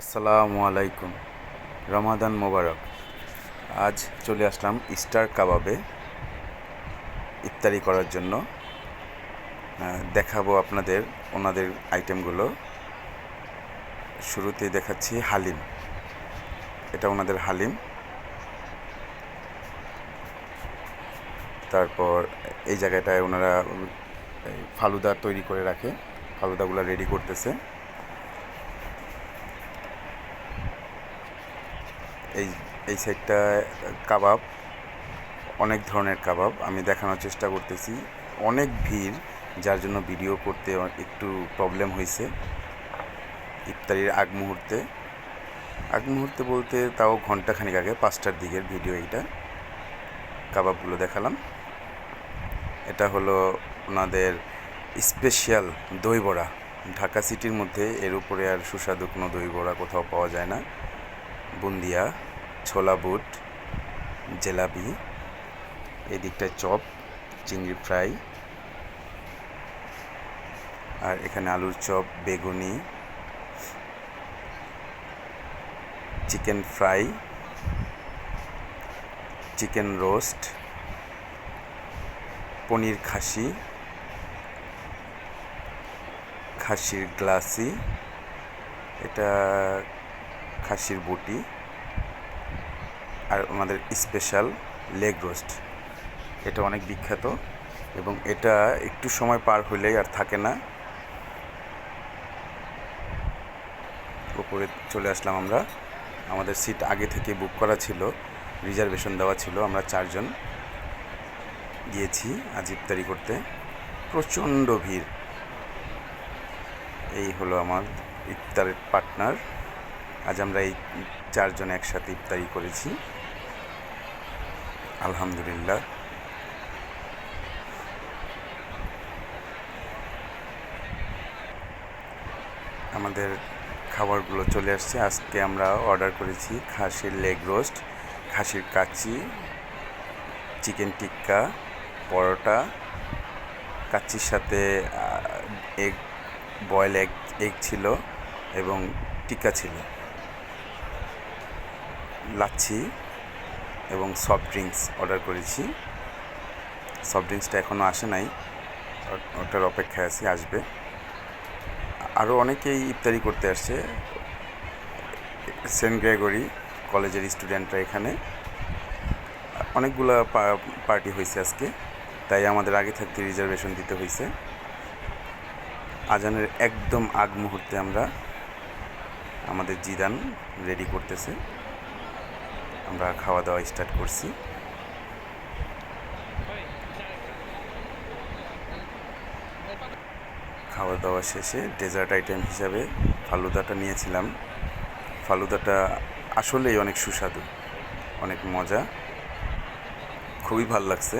আসসালামু আলাইকুম। রমাদান মোবারক। আজ চলে আসলাম স্টার কাবাবে ইফতারি করার জন্য। দেখাবো আপনাদের ওনাদের আইটেমগুলো। শুরুতে দেখাচ্ছি হালিম। এটা ওনাদের হালিম। তারপর এই জায়গাটায় ওনারা ফালুদা তৈরি করে রাখে। ফালুদাগুলো রেডি করতেছে। এই এই সাইডটা কাবাব, অনেক ধরনের কাবাব আমি দেখানোর চেষ্টা করতেছি। অনেক ভিড়, যার জন্য ভিডিও করতে একটু প্রবলেম হয়েছে ইফতারির আগ মুহূর্তে। আগ মুহূর্তে বলতে তাও ঘন্টাখানিক আগে, পাঁচটার দিকের ভিডিও এইটা, কাবাবগুলো দেখালাম। এটা হলো ওনাদের স্পেশাল দই বড়া। ঢাকা সিটির মধ্যে এর উপরে আর সুস্বাদু কোনো দই বড়া কোথাও পাওয়া যায় না। বুন্দিয়া, ছোলা বুট, জেলাপি এদিকটায় চপ, চিংড়ি ফ্রাই, আর এখানে আলুর চপ, বেগুনি, চিকেন ফ্রাই, চিকেন রোস্ট, পনির খাসি, খাসির গ্লাসি, এটা খাসির বুটি আর ওনাদের স্পেশাল লেগ রোস্ট। এটা অনেক বিখ্যাত এবং এটা একটু সময় পার হলেই আর থাকে না। উপরে চলে আসলাম আমরা। আমাদের সিট আগে থেকে বুক করা ছিল, রিজার্ভেশন দেওয়া ছিল, আমরা চারজন গিয়েছি আজ ইফতারি করতে। প্রচণ্ড ভিড়। এই হলো আমার ইফতারের পার্টনার। আজ আমরা এই চারজন একসাথে ইফতারি করেছি। আলহামদুলিল্লাহ। আমাদের খাবারগুলো চলে আসছে। আজকে আমরা অর্ডার করেছি খাসির লেগ রোস্ট, খাসির কাচি চিকেন টিক্কা, পরোটা, কাচ্চির সাথে এগ বয়েল এগ এগ ছিল এবং টিক্কা ছিল। লাচ্ছি এবং সফট ড্রিঙ্কস অর্ডার করেছি। সফট ড্রিঙ্কসটা এখনও আসে নাই। ওটার অপেক্ষায় আছি, আসবে। আরও অনেকেই ইফতারি করতে আসছে। সেন্ট গ্রেগরি কলেজের স্টুডেন্টরা এখানে। অনেকগুলা পার্টি হয়েছে আজকে। তাই আমাদের আগে থাকতে রিজার্ভেশন দিতে হয়েছে। আজানের একদম আগ মুহূর্তে আমরা আমাদের জিদান রেডি করতেছে। আমরা খাওয়া দাওয়া স্টার্ট করছি। খাওয়া দাওয়া শেষে ডেজার্ট আইটেম হিসাবে ফালুদাটা নিয়েছিলাম। ফালুদাটা আসলেই অনেক সুস্বাদু, অনেক মজা, খুবই ভালো লাগছে।